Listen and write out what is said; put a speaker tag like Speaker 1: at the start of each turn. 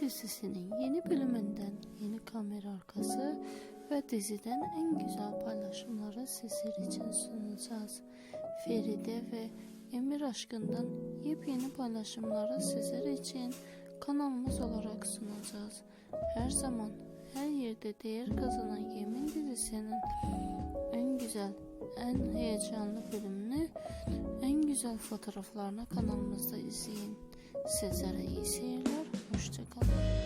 Speaker 1: dizisinin yeni bölümünden yeni kamera arkası ve diziden en güzel paylaşımları sizler için sunacağız. Feride ve Emir aşkından yepyeni paylaşımları sizler için kanalımız olarak sunacağız. Her zaman her yerde değer kazanan Yemin dizisinin en güzel, en heyecanlı bölümünü, en güzel fotoğraflarını kanalımızda izleyin. Sizlere iyi seyirler, Hoşçakalın.